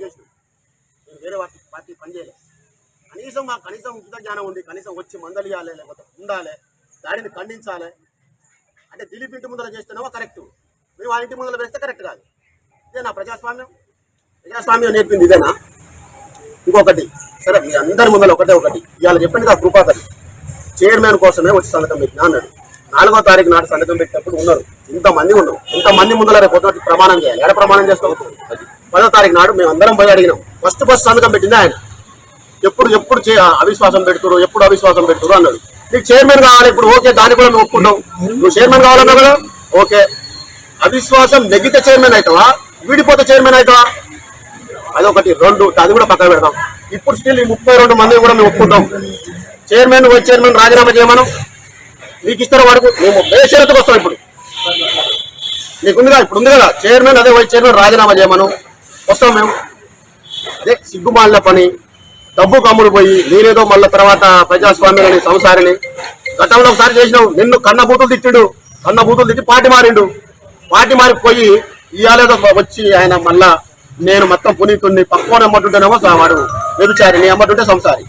పనిచేసిన మీరు వేరే పార్టీ పార్టీ పనిచేయలేదు కనీసం మాకు కనీసం ఉచిత జ్ఞానం ఉంది. కనీసం వచ్చి మందలియాలి లేకపోతే ఉండాలి దాడిని ఖండించాలి. అంటే దిలీప్ ఇంటి ముందర చేస్తున్నావా? కరెక్ట్. మేము ఆ ఇంటి ముందర వేస్తే కరెక్ట్ కాదు. ఇదేనా ప్రజాస్వామ్యం. ప్రజాస్వామ్యం నేర్పింది ఇదేనా? ఇంకొకటి. సరే మీ అందరి ముందర ఒకటే ఒకటి. ఇవాళ చెప్పండి కదా కృపాకర్ చైర్మన్ కోసమే వచ్చి సంతకం పెట్టినా అన్నాడు. నాలుగో తారీఖు నాడు సంతకం పెట్టినప్పుడు ఉన్నారు. ఇంతమంది ఉన్నారు. ఇంతమంది ముందర రేపు ప్రమాణం చేయాలి. ఎక్కడ ప్రమాణం చేస్తాం పదో తారీఖు నాడు మేము అందరం పోయి అడిగినాం. ఫస్ట్ ఫస్ట్ సంతకం పెట్టింది ఆయన. ఎప్పుడు ఎప్పుడు చే- అవిశ్వాసం పెడుతురు ఎప్పుడు అవిశ్వాసం పెడుతురు అన్నాడు. నీకు చైర్మన్ కావాలి ఇప్పుడు ఓకే దాన్ని కూడా మేము ఒప్పుకుంటాం. నువ్వు చైర్మన్ కావాలన్నా కదా? ఓకే. అవిశ్వాసం నెగ్గితే చైర్మన్ అవుతావా? వీడిపోతే చైర్మన్ అవుతావా? అదొకటి. రెండు. అది కూడా పక్కన పెడతాం ఇప్పుడు స్టిల్ ఈ ముప్పై రెండు మంది కూడా మేము ఒప్పుకుంటాం. చైర్మన్ వైస్ చైర్మన్ రాజీనామా చేయమను. నీకు ఇస్తారు వాడుకు. మేము బేషరతుకు వస్తాం ఇప్పుడు. నీకుంది కదా ఇప్పుడు ఉంది కదా. చైర్మన్ అదే వైస్ చైర్మన్ రాజీనామా చేయమను. వస్తాం మేము. అదే సిగ్గుమాలిన పని. డబ్బు కమ్ముడు పోయి నేనేదో మళ్ళీ తర్వాత ప్రజాస్వామ్యాన్ని సంసారిని. గతంలో ఒకసారి చేసినావు నిన్ను కన్న బూతులు తిట్టిడు. కన్న బూతులు తిట్టి పాటి మారిండు. పాటి మారిపోయి ఇవాళేదో వచ్చి ఆయన మళ్ళా నేను మొత్తం పునీతుడిని పక్కన అమ్మటుంటేనేమో వాడు వ్యభిచారి నీ అమ్మటుంటే సంసారి.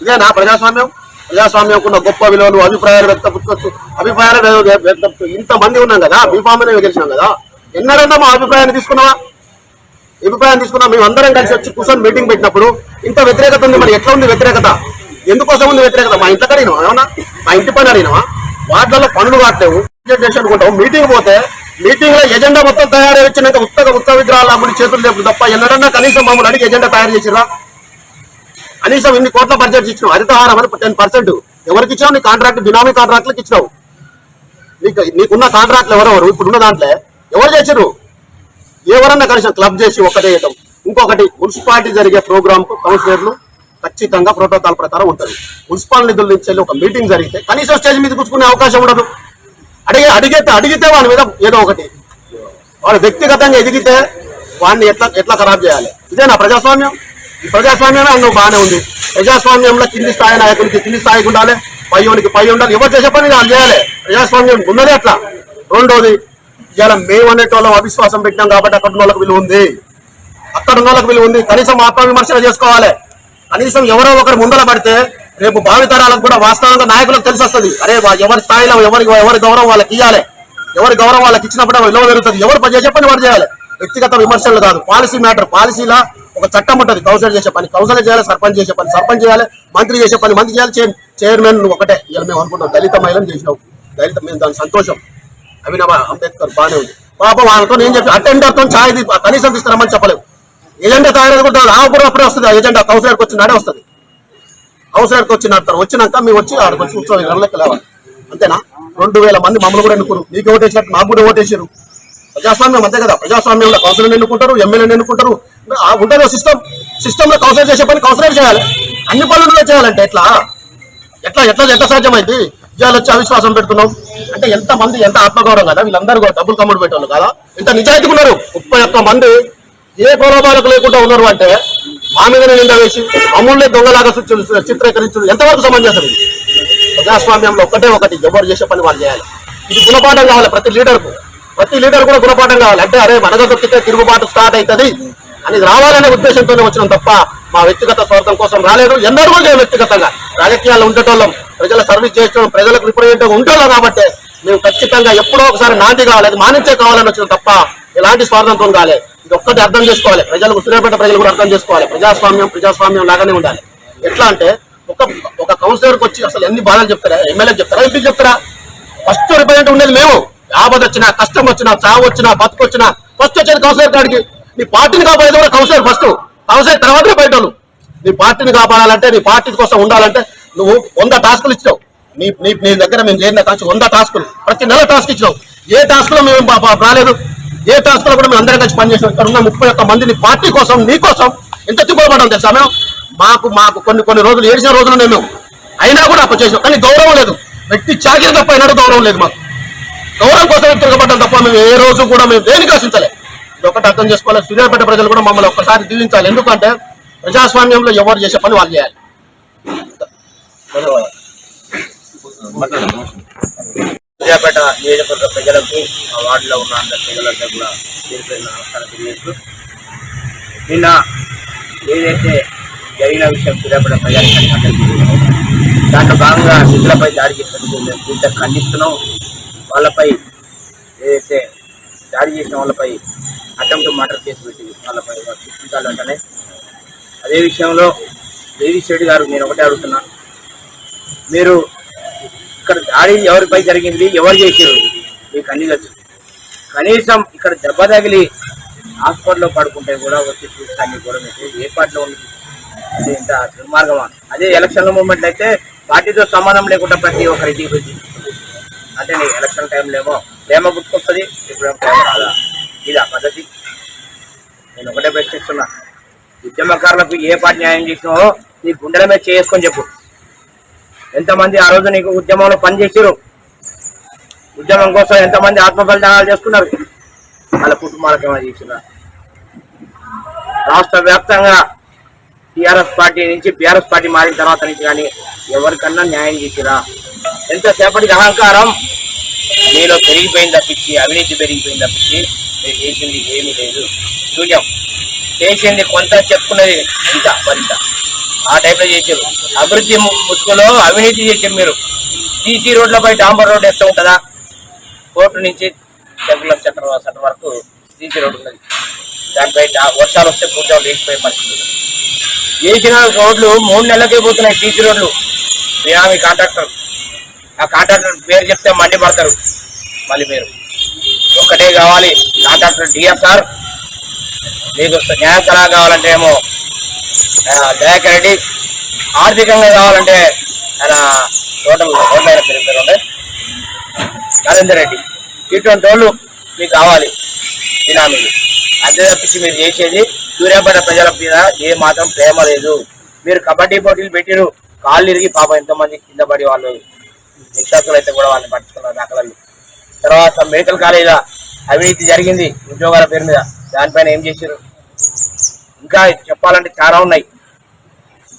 ఇదేనా ప్రజాస్వామ్యం. ప్రజాస్వామ్యంకున్న గొప్ప విలువలు అభిప్రాయాలు వ్యక్తపుచ్చుకోవచ్చు అభిప్రాయాలు ఇంతమంది ఉన్నాం కదా బీఫామ్ గెలిచినాం కదా. ఎన్నడన్నా మా అభిప్రాయాన్ని తీసుకున్నావా? అభిప్రాయం తీసుకున్నాం. మేము అందరం కలిసి వచ్చి కూర్చొని మీటింగ్ పెట్టినప్పుడు ఇంత వ్యతిరేకత ఉంది. మరి ఎట్లా ఉంది వ్యతిరేకత? ఎందుకోసం ఉంది వ్యతిరేకత? మా ఇంట్లో అడిగినావా? ఏమన్నా? మా ఇంటి పని అడిగినావా? వాటిలలో పనులు కావట్లేవు అనుకుంటాం మీటింగ్ పోతే మీటింగ్లో ఎజెండా మొత్తం తయారు వచ్చినాక ఉత్తగ ఉత్త విగ్రహాలు అమ్ముడి చేతులు లేపు తప్ప ఎన్నడన్నా కనీసం మమ్మల్ని అడిగి ఎజెండా తయారు చేసిరా కనీసం ఇన్ని కోట్ల బడ్జెట్ ఇచ్చినావు. హరితహారం అని టెన్ పర్సెంట్ ఎవరికి ఇచ్చినావు? నీ కాంట్రాక్ట్ బినామీ కాంట్రాక్ట్లకు ఇచ్చినావు. నీకు నీకున్న కాంట్రాక్ట్లు ఎవరెవరు? ఇప్పుడున్న దాంట్లో ఎవరు చేసిరు ఎవరన్నా కనీసం క్లబ్ చేసి ఒకటేయటం ఇంకొకటి మున్సిపాలిటీ జరిగే ప్రోగ్రామ్కు కౌన్సిలర్లు ఖచ్చితంగా ప్రోటోకాల్ ప్రకారం ఉంటుంది మున్సిపల్ నిధుల నుంచి వెళ్ళి ఒక మీటింగ్ జరిగితే కనీసం స్టేజ్ మీద కూర్చుకునే అవకాశం ఉండదు. అడిగే అడిగితే అడిగితే వాడి మీద ఏదో ఒకటి. వాడు వ్యక్తిగతంగా ఎదిగితే వాడిని ఎట్లా ఎట్లా ఖరాబ్ చేయాలి? ఇదేనా ప్రజాస్వామ్యం. ఈ ప్రజాస్వామ్యమే అన్న బాగానే ఉంది. ప్రజాస్వామ్యంలో కింది స్థాయి నాయకుడికి కింది స్థాయికి ఉండాలి. పైయోనికి పై ఉండాలి. ఎవరు చేసే పని వాళ్ళు చేయాలి. ప్రజాస్వామ్యం ఉన్నదే అట్లా. రెండోది ఇవాళ మేము అనేటోళ్ళం అవిశ్వాసం పెట్టినాం కాబట్టి అక్కడ ఉన్న వాళ్ళకి విలువ ఉంది. అక్కడ ఉన్న వాళ్ళకి విలువ ఉంది. కనీసం ఆత్మవిమర్శన చేసుకోవాలి. కనీసం ఎవరో ఒకరు ముందర పడితే రేపు భావితరాలకు కూడా వాస్తవంగా నాయకులకు తెలిసి వస్తుంది. అరే ఎవరి స్థాయిలో ఎవరి ఎవరి గౌరవం వాళ్ళకి ఇవ్వాలి ఎవరి గౌరవం వాళ్ళకి ఇచ్చినప్పుడు విలువ పెరుగుతుంది. ఎవరు పని చేసే పని వాడు చేయాలి. వ్యక్తిగత విమర్శలు కాదు. Policy matter. పాలసీలా ఒక చట్టం ఉంటుంది. కౌన్సిలర్ చేసే పని. కౌన్సిలర్ చేయాలి సర్పంచ్ చేసే పని. సర్పంచ్ చేయాలి మంత్రి చేసే పని. మంత్రి చేయాలి చైర్మన్ ఒకటే. ఇలా మేము అనుకుంటాం దళిత మహిళను చేసినాం. దళిత మేము దాని సంతోషం. అభినవ అంబేద్కర్ బాగానే ఉంది. పాప వాళ్ళతో నేను చెప్పి అటెండర్తో ఛాయ్ కనీసం తీసుకురమ్మని చెప్పలేదు ఎజెండా తయారు కూడా ఆ అప్పుడే వస్తుంది ఆ ఎజెండా కౌన్సిలర్కి వచ్చినాడే వస్తుంది. కౌన్సిలర్కి వచ్చిన తర్వాత వచ్చినాక మేము వచ్చి ఆడికి వచ్చి కూర్చోవాలి గంటలకు లేవాలి. అంతేనా? రెండు వేల మంది మమ్మల్ని కూడా ఎన్నుకున్నారు మీకు ఓటేసినట్టు నాకు కూడా ఓటేసారు ప్రజాస్వామ్యం అంతే కదా. ప్రజాస్వామ్యంలో కౌన్సిలర్ని ఎన్నుకుంటారు ఎమ్మెల్యేని ఎన్నుకుంటారు. ఆ ఉంటుంది సిస్టమ్ సిస్టమ్. లో కౌన్సిలర్ చేసే పని కౌన్సిలర్ చేయాలి. అన్ని పనులు చేయాలంటే ఎట్లా? ఎట్లా ఎట్లా ఎట్లా సాధ్యమైంది ఇవాళ వచ్చి అవిశ్వాసం పెడుతున్నాం. అంటే ఎంత మంది ఎంత ఆత్మగౌరవం కదా వీళ్ళందరూ కూడా డబ్బులు కమ్ముడు పెట్టాలి కదా. ఇంత నిజాయితీగా ఉన్నారు. ముప్పై ఒక్క మంది ఏ ప్రలోభాలకు లేకుండా ఉన్నారు అంటే మా మీద నింద వేసి అమూల్య దొంగలాగా చిత్ర- చిత్రీకరించడం ఎంతవరకు సమంజసం ఇది? ప్రజాస్వామ్యంలో ఒకటే ఒకటి ఎవరు చేసే పని వాళ్ళు చేయాలి. ఇది గుణపాఠం కావాలి ప్రతి లీడర్కు. ప్రతి లీడర్ కూడా గుణపాఠం కావాలి. అంటే అరే మనగదొక్కితే తిరుగుబాటు స్టార్ట్ అవుతుంది. అని రావాలనే ఉద్దేశంతోనే వచ్చినాం తప్ప మా వ్యక్తిగత స్వార్థం కోసం రాలేదు. ఎన్నడూ కూడా వ్యక్తిగతంగా రాజకీయాల్లో ఉండేటోళ్ళం. ప్రజల సర్వీస్ చేయటం ప్రజలకు రిప్రజెంటేటివ్ ఉంటాం కాబట్టి మేము ఖచ్చితంగా ఎప్పుడో ఒకసారి నాంది కావాలి అది మానించే కావాలని వచ్చిన తప్ప ఎలాంటి స్వార్థంతో కాలే. ఇది ఒక్కటి అర్థం చేసుకోవాలి. ప్రజలకు సూర్యాపేట ప్రజలు కూడా అర్థం చేసుకోవాలి. ప్రజాస్వామ్యం ప్రజాస్వామ్యం లాగానే ఉండాలి. ఎట్లా అంటే ఒక ఒక కౌన్సిలర్కి వచ్చి అసలు ఎన్ని బాధలు చెప్తారా? ఎమ్మెల్యే చెప్తారా? ఎంపీకి చెప్తారా? ఫస్ట్ రిప్రజెంట్ ఉండేది మేము. ఆపద వచ్చినా కష్టం వచ్చినా చావు వచ్చినా బతుకు వచ్చినా ఫస్ట్ వచ్చేది కౌన్సిలర్ కాడికి. నీ పార్టీని కాపాడేది కూడా కౌన్సిలర్ ఫస్ట్ కౌన్సిలర్ తర్వాతనే బయట వాళ్ళు. నీ పార్టీని కాపాడాలంటే నీ పార్టీ కోసం ఉండాలంటే నువ్వు వంద టాస్కులు ఇచ్చినావు. నీ నీ నీ దగ్గర మేము చేరిన కాచి వంద టాస్కులు. ప్రతి నెల టాస్క్ ఇచ్చినావు. ఏ టాస్క్లో మేము రాలేదు? ఏ టాస్క్లో కూడా మేము అందరం కలిసి పనిచేసాం ఇక్కడ ఉన్న ముప్పై ఒక్క మందిని పార్టీ కోసం నీ కోసం ఎంత తిప్పబడ్డాం తెలుసా మేము? మాకు మాకు కొన్ని కొన్ని రోజులు ఏడిసిన రోజులు మేము. అయినా కూడా అప్పు చేసాం కానీ గౌరవం లేదు. వ్యక్తి చాకిరి తప్ప అయినాడు గౌరవం లేదు మాకు. గౌరవం కోసం తిరగబడ్డం తప్ప మేము ఏ రోజు కూడా మేము దేనికి ఆశించలేదు ఒకటి అర్థం చేసుకోవాలి. సూర్యాపేట ప్రజలు కూడా మమ్మల్ని ఒక్కసారి దీవించాలి. ఎందుకంటే ప్రజాస్వామ్యంలో ఎవరు చేసే పని వాళ్ళు చేయాలి. సూర్యాపేట నియోజకవర్గ ప్రజలకు వార్డులో ఉన్న ప్రజలందరూ కూడా నమస్కారం తెలియజేస్తూ నిన్న ఏదైతే జరిగిన విషయం సూర్యాపేట ప్రజానికి దాంట్లో భాగంగా నిధులపై దాడి చేసినందుకు మేము పూర్తిగా ఖండిస్తున్నాం. వాళ్ళపై ఏదైతే దాడి చేసిన వాళ్ళపై అటెంప్ట్ మర్డర్ కేసు పెట్టి వాళ్ళపై శిక్షించాలంటేనే అదే విషయంలో జగదీష్ శెట్టి గారు నేను ఒకటే అడుగుతున్నా. మీరు ఇక్కడ దాడి ఎవరిపై జరిగింది ఎవరు చేశారు? మీకు అన్ని తెలుసు. కనీసం ఇక్కడ దెబ్బ తగిలి హాస్పిటల్లో పడుకుంటే కూడా వచ్చి చూస్తాను కూడా మీకు ఏ పార్టీలో ఉంది. అది ఇంత దుర్మార్గమా? అదే ఎలక్షన్ల మూమెంట్ అయితే పార్టీతో సంబంధం లేకుండా ప్రతి ఒక్కరికి అంటే ఎలక్షన్ టైంలో ఏమో ప్రేమ గుర్తుకొస్తుంది ఇప్పుడు ప్రేమ రాదా? ఆ పద్ధతి. నేను ఒకటే ప్రశ్నిస్తున్నా. ఉద్యమకారులకు ఏ పార్టీ న్యాయం చేసినావో నీ గుండెల మీద చేసుకొని చెప్పు. ఎంతమంది ఆ రోజు నీకు ఉద్యమంలో పనిచేసారు ఉద్యమం కోసం ఎంతమంది ఆత్మ చేసుకున్నారు? వాళ్ళ కుటుంబాలకు ఏమైనా చేసినా రాష్ట్ర వ్యాప్తంగా టీఆర్ఎస్ పార్టీ నుంచి బీఆర్ఎస్ పార్టీ మారిన తర్వాత నుంచి కానీ ఎవరికన్నా న్యాయం చేసిరా ఎంతసేపటికి అహంకారం మీలో పెరిగిపోయింది తప్పించి అవినీతి పెరిగిపోయింది తప్పించి మీరు చేసింది ఏమీ లేదు. శూన్యం. చేసింది కొంత చెప్పుకున్నది ఇంత మరింత ఆ టైప్లో చేశారు అభివృద్ధి ము- ముసుగులో అవినీతి చేశారు మీరు. సీసీ రోడ్లపై డాంబర్ రోడ్ వేస్తూ ఉంటుందా? కోర్టు నుంచి చెంగుల సెంటర్ సెంటర్ వరకు సీసీ రోడ్డు ఉన్నది. దానిపై వర్షాలు వస్తే పూర్తిగా లేచిపోయే పరిస్థితి వేసిన రోడ్లు మూడు నెలలకే పోతున్నాయి సీసీ రోడ్లు. బినామీ కాంట్రాక్టర్. ఆ కాంట్రాక్టర్ పేరు చెప్తే మండి పడతారు మళ్ళీ మీరు ఒక్కటే కావాలి. కాంట్రాక్టర్ డిఎస్ఆర్ మీకు న్యాయం సలహా కావాలంటే ఏమో ఆ, దయాకర్ రెడ్డి. ఆర్థికంగా కావాలంటే ఆయన టోటల్ రోడ్లు ఆయన పెరుగుతారు నరేందర్ రెడ్డి. ఇటువంటి వాళ్ళు మీకు కావాలి. బినామీలు అంతే తప్పించి మీరు చేసేది సూర్యాపేట ప్రజల మీద ఏ మాత్రం ప్రేమ లేదు. మీరు కబడ్డీ పోటీలు పెట్టిరు కాళ్ళు ఇరిగి పాప ఎంతమంది కింద పడి వాళ్ళు. నిశ్వాసులు అయితే కూడా వాళ్ళని పట్టుకున్నారు దాఖలు తర్వాత మెడికల్ కాలేజీలో అవినీతి జరిగింది ఉద్యోగాల పేరు మీద. దానిపైన ఏం చేశారు? ఇంకా చెప్పాలంటే చాలా ఉన్నాయి.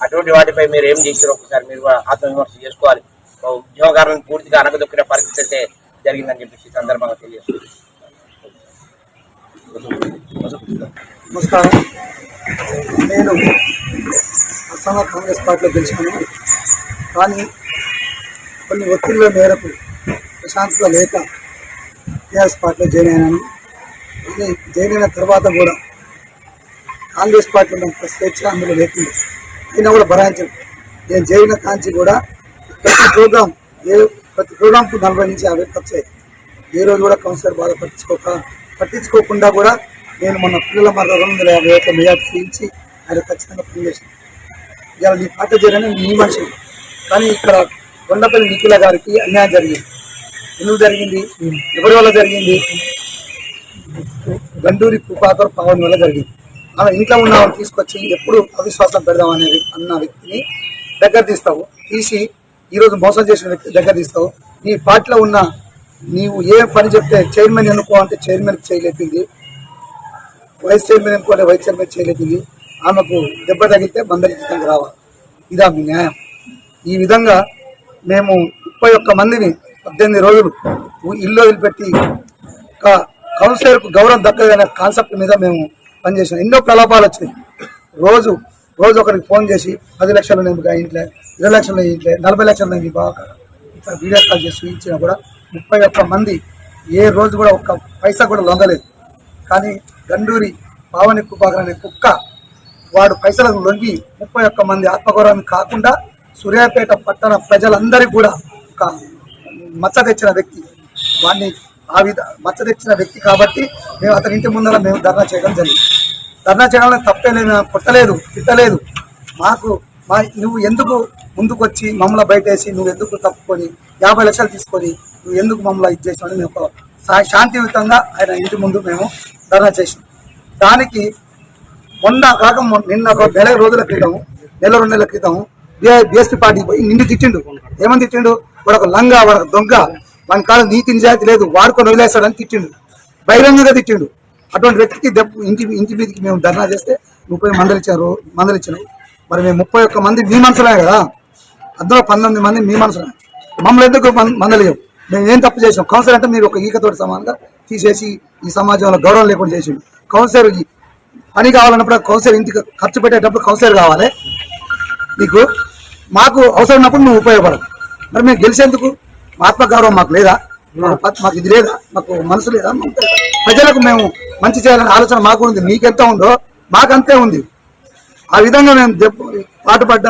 అటువంటి వాటిపై మీరు ఏం చేశారు? ఒకసారి మీరు కూడా ఆత్మవిమర్శ చేసుకోవాలి. ఉద్యోగాలను పూర్తిగా అనగదొక్కిన పరిస్థితి అయితే జరిగిందని చెప్పేసి సందర్భంగా తెలియజేస్తుంది నమస్కారం. నేను అస్సాం కాంగ్రెస్ పార్టీలో తెలుసుకున్నాను కానీ కొన్ని ఒత్తిళ్ళ మేరకు ప్రశాంతత లేక టీఆర్ఎస్ పార్టీలో జాయిన్ అయినాను. కానీ జాయిన్ అయిన తర్వాత కూడా కాంగ్రెస్ పార్టీలో స్వేచ్ఛ అందులో లేకుండా అయినా కూడా భరాయించాను నేను జరిగిన కాంచి కూడా ప్రతి ప్రోగ్రాం ఏ ప్రతి ప్రోగ్రాంకు నలభై నుంచి యాభై ఖర్చు ఏ రోజు కూడా కౌన్సిలర్ బాగా పట్టించుకోక పట్టించుకోకుండా కూడా నేను మన పిల్లల మరణ రెండు వందల యాభై ఒక్క మెజార్టీ చేయించి ఆయన ఖచ్చితంగా పని చేశాను ఇవాళ నీ పార్టీ చేయాలని నీ మనిషి కానీ ఇక్కడ కొండపల్లి నిఖిల గారికి అన్యాయం జరిగింది. ఎందుకు జరిగింది? ఎవరి వల్ల జరిగింది? గండూరి కృపాకర్ పవన్ వల్ల జరిగింది. ఆమె ఇంట్లో ఉన్న తీసుకొచ్చి ఎప్పుడు అవిశ్వాసం పెడదాం అనే అన్న వ్యక్తిని దగ్గర తీస్తావు. తీసి ఈరోజు మోసం చేసిన వ్యక్తి దగ్గర తీస్తావు. నీ పార్టీలో ఉన్న నీవు ఏ పని చెప్తే చైర్మన్ ఎన్నుకో అంటే చైర్మన్ చేయలేపింది. వైస్ చైర్మన్ ఎన్నుకోవాలి వైస్ చైర్మన్ చేయలేపింది. ఆమెకు దెబ్బ తగిలితే మందరికి రావాలి. ఇదా మీ న్యాయం. ఈ విధంగా మేము ముప్పై ఒక్క మందిని పద్దెనిమిది రోజులు ఇల్లు వదిలిపెట్టి ఒక కౌన్సిలర్కు గౌరవం దక్కదనే కాన్సెప్ట్ మీద మేము పనిచేసాం. ఎన్నో ప్రలాపాలు వచ్చినాయి. రోజు రోజు ఒకరికి ఫోన్ చేసి పది లక్షలు నేను ఇంట్లో ఇరవై లక్షలు ఇంట్లో నలభై లక్షలు నేను బాగా ఇట్లా వీడియో కాల్ చేసి చూపించినా కూడా ముప్పై ఒక్క మంది ఏ రోజు కూడా ఒక్క పైసా కూడా లొంగలేదు. కానీ గండూరి పావని కుపాకర్ అనే కుక్క వాడు పైసలకు లొంగి ముప్పై ఒక్క మంది ఆత్మగౌరవాన్ని కాకుండా సూర్యాపేట పట్టణ ప్రజలందరికీ కూడా ఒక మచ్చ తెచ్చిన వ్యక్తి. వాడిని ఆ విధ మచ్చ తెచ్చిన వ్యక్తి కాబట్టి మేము అతని ఇంటి ముందర మేము ధర్నా చేయడం జరిగింది. ధర్నా చేయడంలో తప్పే లేదు మేము కొట్టలేదు తిట్టలేదు. మాకు మా నువ్వు ఎందుకు ముందుకొచ్చి మమ్మల్ని బయటేసి నువ్వు ఎందుకు తప్పుకొని యాభై లక్షలు తీసుకొని నువ్వు ఎందుకు మమ్మల్ని ఇది చేసావు మేము శాంతియుతంగా ఆయన ఇంటి ముందు మేము ధర్నా చేసినాం. దానికి మొన్న కాక నిన్న ఒక నెల రోజుల క్రితం నెల రెండు నెలల క్రితం బిఎస్పీ పార్టీకి పోయి నిన్ను తిట్టిండు. ఏమని తిట్టిండు? వాడు లంగా వాడు దొంగ. వాని కాలం నీతి నిజాయితీ లేదు. వాడుకొని వదిలేస్తాడని తిట్టిండు. బహిరంగంగా తిట్టిండు. అటువంటి వ్యక్తికి దెబ్బ ఇంటి ఇంటి మీదకి మేము ధర్నా చేస్తే ముప్పై మందలు ఇచ్చారు మందలు ఇచ్చినాం మరి మేము ముప్పై ఒక్క మంది మీ మనసులే కదా? అందులో పంతొమ్మిది మంది మీ మనసులే మమ్మల్ని ఎందుకు మం- మందలేవు మేము ఏం తప్పు చేసాం కౌన్సిలర్ అంటే మీరు ఒక ఈకతోటి సమానంగా తీసేసి ఈ సమాజంలో గౌరవం లేకుండా చేసిండు. కౌన్సిలర్ ఈ పని కావాలన్నప్పుడు కౌన్సిలర్ ఇంటికి ఖర్చు పెట్టేటప్పుడు కౌన్సిలర్ కావాలి. నీకు మాకు అవసరం ఉన్నప్పుడు నువ్వు ఉపయోగపడవు. మరి మేము గెలిచేందుకు ఆత్మగౌరవం మాకు లేదా? మాకు ఇది లేదా? మాకు మనసు లేదా? ప్రజలకు మేము మంచి చేయాలనే ఆలోచన మాకు ఉంది. మీకెంత ఉందో మాకంతే ఉంది. ఆ విధంగా మేము పాటుపడ్డ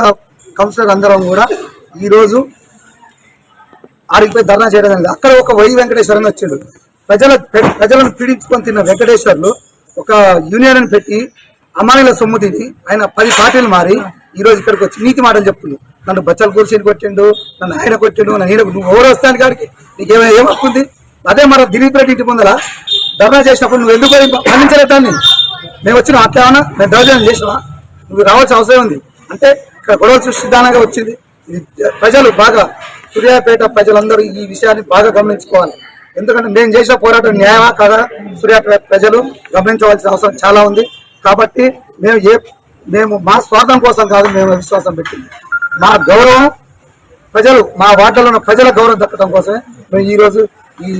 కౌన్సిలర్ అందరం కూడా ఈరోజు ఆడిపోయి ధర్నా చేయడం జరిగింది. అక్కడ ఒక వై వెంకటేశ్వరని వచ్చాడు. ప్రజల ప్రజలను పీడించుకొని తిన్న వెంకటేశ్వర్లు ఒక యూనియన్ అని పెట్టి అమ్మాయిల సొమ్ము తిని ఆయన పది పార్టీలు మారి ఈ రోజు ఇక్కడికి వచ్చి నీతి మాటలు చెప్తుండు నన్ను బచ్చల కూర్చొని కొట్టిండు నన్ను ఆయన కొట్టిండు నన్ను ఈయన నువ్వు ఎవరు వస్తాను కాడికి నీకేమైనా ఏం వస్తుంది అదే మన దిలీప్ రెడ్డి ఇంటి ముందర ధర్నా చేసినప్పుడు నువ్వు ఎందుకు పోయి మేము వచ్చిన అట్లేమన్నా మేము దౌర్జన్యం చేసినా నువ్వు రావాల్సిన అవసరం ఉంది. అంటే ఇక్కడ గొడవలు సృష్టిదానంగా వచ్చింది. ప్రజలు బాగా సూర్యాపేట ప్రజలందరూ ఈ విషయాన్ని బాగా గమనించుకోవాలి. ఎందుకంటే మేము చేసిన పోరాటం న్యాయమా కాదా? సూర్యాపేట ప్రజలు గమనించవలసిన అవసరం చాలా ఉంది. కాబట్టి మేము ఏ మేము మా స్వార్థం కోసం కాదు మేము విశ్వాసం పెట్టింది. మా గౌరవం ప్రజలు మా వార్డులో ఉన్న ప్రజల గౌరవం దక్కడం కోసమే మేము ఈ ఈ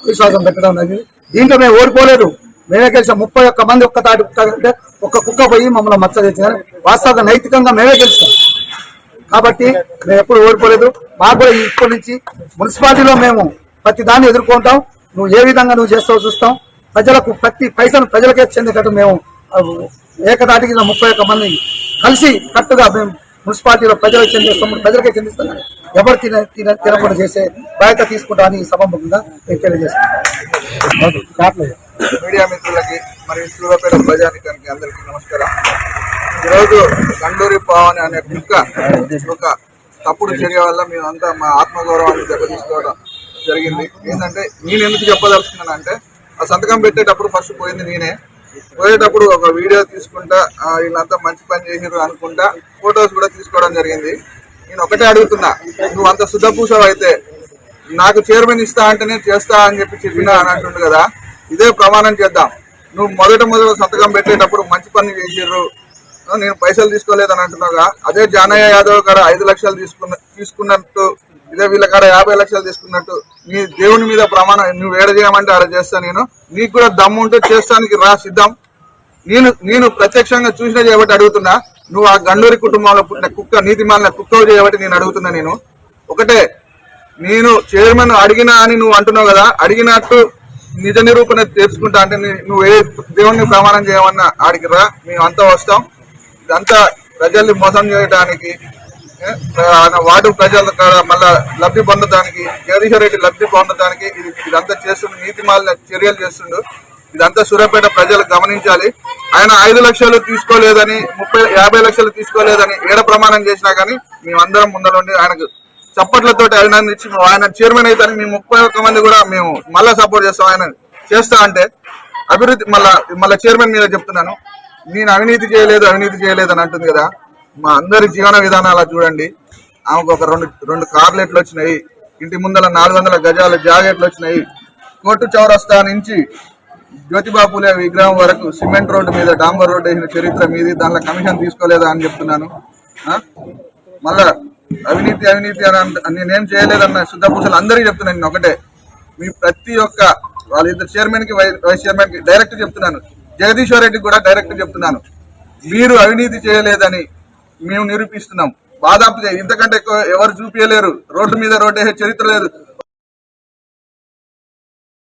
విశ్వాసం పెట్టడం అనేది దీంట్లో మేము ఓడిపోలేదు. మేమే గెలిచిన ముప్పై ఒక్క మంది ఒక్క తాటి కుక్క అంటే ఒక్క కుక్క పోయి మమ్మల్ని మచ్చ చేసి కానీ వాస్తవంగా నైతికంగా మేమే గెలిచాం. కాబట్టి మేము ఎప్పుడు ఓడిపోలేదు. మాకు కూడా ఇప్పటి నుంచి మున్సిపాలిటీలో మేము ప్రతి దాన్ని ఎదుర్కొంటాం. నువ్వు ఏ విధంగా నువ్వు చేస్తావు చూస్తాం. ప్రజలకు ప్రతి పైసను ప్రజలకే చెందేటట్టు మేము ఏకదాటికి ముప్పై ఒక్క మంది కలిసి కట్టుగా మేము మున్సిపాలిటీలో ప్రజలకు చెందే సొమ్ము ప్రజలకే చెందిస్తాం కానీ ఎవరు తిన తిన తినకుండా చేసే బాధ్యత తీసుకుంటామని ఈ సభాముఖంగా నేను తెలియజేస్తాను మీడియా మిత్రులకి మరియు సూర్యాపేట ప్రజానికానికి అందరికీ నమస్కారం. ఈరోజు గండూరి పావని అనే కుక్క ఒక తప్పుడు చర్య వల్ల మేమంతా మా ఆత్మగౌరవాన్ని దెబ్బతీసుకోవడం జరిగింది. ఏంటంటే నేను ఎందుకు చెప్పదలుచుకున్నాను అంటే ఆ సంతకం పెట్టేటప్పుడు ఫస్ట్ పోయింది నేనే. పోయేటప్పుడు ఒక వీడియో తీసుకుంటా వీళ్ళంతా మంచి పని చేసినారు అనుకుంటా ఫొటోస్ కూడా తీసుకోవడం జరిగింది. నేను ఒకటే అడుగుతున్నా నువ్వు అంత శుద్ధపూసవు అయితే నాకు చైర్మన్ ఇస్తా అంటేనే చేస్తా అని చెప్పి చెప్పినా అని అంటుండు కదా. ఇదే ప్రమాణం చేద్దాం. నువ్వు మొదట మొదట సంతకం పెట్టేటప్పుడు మంచి పని చేసిర్రు. నేను పైసలు తీసుకోలేదని అంటున్నావుగా. అదే జానయ్య యాదవ్ గారు ఐదు లక్షలు తీసుకున్న తీసుకున్నట్టు ఇదే వీళ్ళ కాడ యాభై లక్షలు తీసుకున్నట్టు నీ దేవుని మీద ప్రమాణం నువ్వు ఏడ చేయమంటే ఆడ చేస్తా నేను. నీకు కూడా దమ్ము ఉంటే చేస్తానికి రా సిద్ధం. నేను నేను ప్రత్యక్షంగా చూసిన చేయబట్టి అడుగుతున్నా. నువ్వు ఆ గండూరి కుటుంబంలో పుట్టిన కుక్క నీతి మాలిన కుక్క చేయబట్టి నేను అడుగుతున్నా నేను. ఒకటే నేను చైర్మన్ అడిగినా అని నువ్వు అంటున్నావు కదా అడిగినట్టు నిజ నిరూపణ తెలుసుకుంటా అంటే నువ్వు ఏ దేవుణ్ణి ప్రమాణం చేయమన్నా ఆడికి రా మేము అంతా వస్తాం. ఇదంతా ప్రజల్ని మోసం చేయడానికి వార్డు ప్రజల మళ్ళా లబ్ధి పొందడానికి జగదీశ్వర రెడ్డి లబ్ధి పొందడానికి ఇది ఇదంతా చేస్తుండు నీతి చర్యలు చేస్తుండు. ఇదంతా సూర్యాపేట ప్రజలు గమనించాలి. ఆయన ఐదు లక్షలు తీసుకోలేదని ముప్పై యాభై లక్షలు తీసుకోలేదని ఏడ ప్రమాణం చేసినా కానీ మేమందరం ముందరుండి ఆయనకు చప్పట్లతో అభినందించి ఆయన చైర్మన్ అయితే మేము ముప్పై ఒక్క మంది కూడా మేము మళ్ళా సపోర్ట్ చేస్తాం. ఆయన చేస్తా అంటే అభివృద్ధి మళ్ళా మళ్ళీ చైర్మన్ మీద చెప్తున్నాను. నేను అవినీతి చేయలేదు అవినీతి చేయలేదు అని అంటుంది కదా. మా అందరి జీవన విధానాలు చూడండి. ఆమెకు ఒక రెండు రెండు కార్లెట్లు వచ్చినాయి. ఇంటి ముందల నాలుగు వందల గజాల జాగెట్లు వచ్చినాయి. కోర్టు చౌరస్తా నుంచి జ్యోతిబా పూలే విగ్రహం వరకు సిమెంట్ రోడ్డు మీద డాంబర్ రోడ్డు వేసిన చరిత్ర మీది. దానిలో కమిషన్ తీసుకోలేదా అని చెప్తున్నాను. మళ్ళా అవినీతి అవినీతి అని నేనేం చేయలేదన్న శుద్ధపూసలు అందరికీ చెప్తున్నాను నేను ఒకటే. మీ ప్రతి ఒక్క వాళ్ళిద్దరు చైర్మన్కి వై- వైస్ చైర్మన్కి డైరెక్ట్ చెప్తున్నాను. జగదీశ్వర్ రెడ్డికి కూడా డైరెక్ట్ చెప్తున్నాను. మీరు అవినీతి చేయలేదని మేము నిరూపిస్తున్నాం. బాదాపు ఇంతకంటే ఎక్కువ ఎవరు చూపించలేరు రోడ్డు మీద రోడ్డు చరిత్ర లేదు.